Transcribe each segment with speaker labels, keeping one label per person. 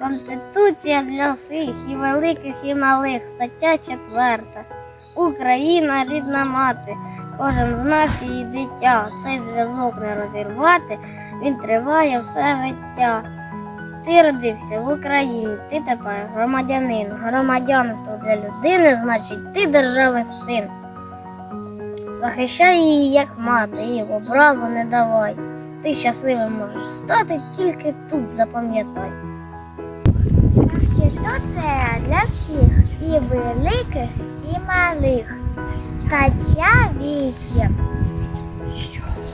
Speaker 1: Конституція для всіх, і великих, і малих, стаття четверта. Україна рідна мати, кожен з нас її дитя. Цей зв'язок не розірвати, він триває все життя. Ти родився в Україні, ти тепер громадянин. Громадянство для людини, значить, ти держави син. Захищай її як мати, і в образу не давай. Ти щасливим можеш стати тільки тут, запам'ятай.
Speaker 2: Конституція для всіх і великих, і малих. Стаття 8.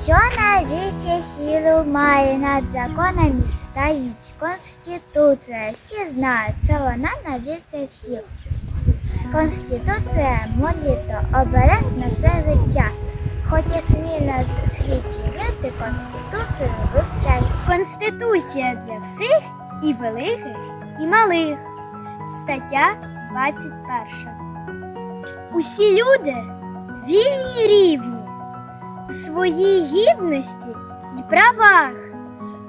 Speaker 2: Що найвищу силу має над законами стоїть Конституція. Всі знають, що вона навіться всіх. Конституція моліто оберег на все життя. Хоче смільно з світі жити, Конституцію вивчай.
Speaker 3: Конституція для всіх і великих, і малих. Стаття 21. Усі люди вільні і рівні в своїй гідності і правах.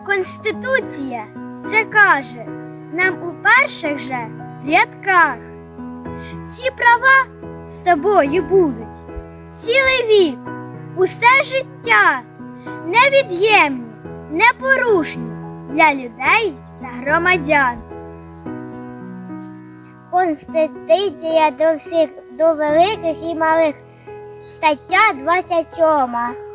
Speaker 3: Конституція це каже нам у перших же рядках. Ці права з тобою будуть цілий вік, усе життя невід'ємні, непорушні для людей та громадян.
Speaker 2: Конституція до всіх, до великих і малих. Стаття 27.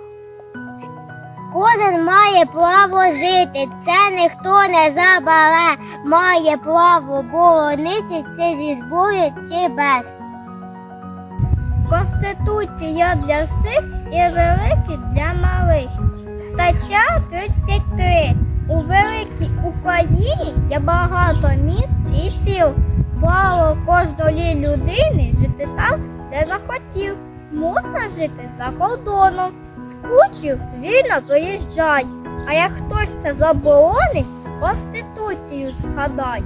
Speaker 2: Кожен має право жити, це ніхто не забере. Має право боронити це зі зброю чи без. Конституція для всіх і великих для малих. Стаття 33. Багато міст і сіл. Право кожної людини жити там, де захотів. Можна жити за кордоном. Скучив, вільно приїжджай. А як хтось це заборонить, Конституцію згадай.